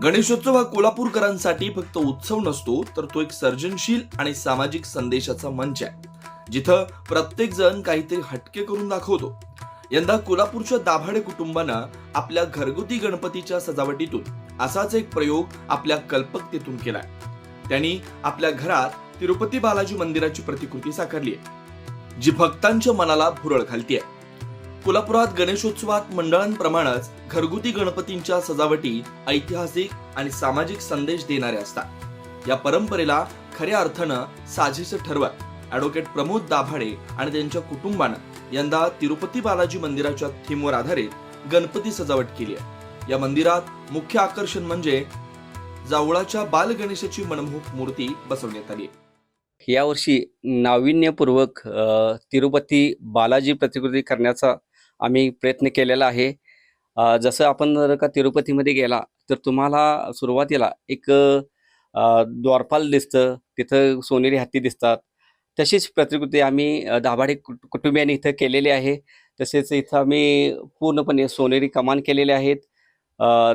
गणेशोत्सव हा कोल्हापूरकरांसाठी फक्त उत्सव नसतो तर तो एक सर्जनशील आणि सामाजिक संदेशाचा मंच आहे जिथं प्रत्येक जण काहीतरी हटके करून दाखवतो. यंदा कोल्हापूरच्या दाभाडे कुटुंबानं आपल्या घरगुती गणपतीच्या सजावटीतून असाच एक प्रयोग आपल्या कल्पकतेतून केलाय. त्यांनी आपल्या घरात तिरुपती बालाजी मंदिराची प्रतिकृती साकारली आहे जी भक्तांच्या मनाला भुरळ घालतीये. कोल्हापुरात गणेशोत्सवात मंडळांप्रमाणेच घरगुती गणपतींच्या सजावटी ऐतिहासिक आणि सामाजिक संदेश देणाऱ्या असतात. या परंपरेला खऱ्या अर्थानं साजेसं ठरवत ॲडव्होकेट प्रमोद दाभाडे आणि त्यांच्या कुटुंबानं यंदा तिरुपती बालाजी मंदिराच्या थीमवर आधारित गणपती सजावट केली आहे. या मंदिरात मुख्य आकर्षण म्हणजे जावळाच्या बाल गणेशाची मनमोहक मूर्ती बसवण्यात आली यावर्षी नाविन्यपूर्वक तिरुपती बालाजी प्रतिकृती करण्याचा आम्ही प्रयत्न केलेला आहे. जसं आपण जर का तिरुपतीमध्ये गेला तर तुम्हाला सुरुवातीला एक द्वारपाल दिसतं तिथं सोनेरी हत्ती दिसतात. तशीच प्रतिकृती आम्ही दाभाडे कुट कुटुंबियांनी इथं केलेली आहे. तसेच इथं आम्ही पूर्णपणे सोनेरी कमान केलेले आहेत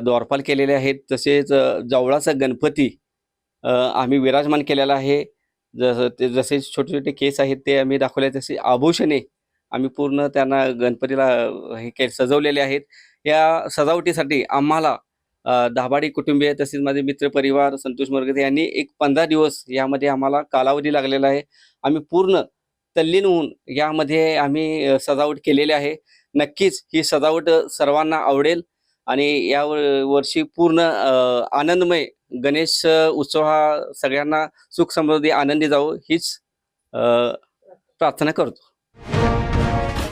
द्वारपाल केलेले आहेत. तसेच जवळाचा गणपती आम्ही विराजमान केलेला आहे. जसं ते जसे छोटे छोटे केस आहेत ते आम्ही दाखवले तसे आभूषणे आम्ही पूर्ण त्यांना गणपतीला हे के सजवलेले आहेत. या सजावटीसाठी आम्हाला दाभाडी कुटुंबीय तसेच माझे मित्र परिवार संतोष मरगते यांनी एक पंधरा दिवस यामध्ये आम्हाला कालावधी लागलेला आहे. आम्ही पूर्ण तल्लीन होऊन यामध्ये आम्ही सजावट केलेली आहे. नक्कीच ही सजावट सर्वांना आवडेल आणि या वर्षी पूर्ण आनंदमय गणेश उत्सव हा सगळ्यांना सुख समृद्धी आनंदी जावो हीच प्रार्थना करतो.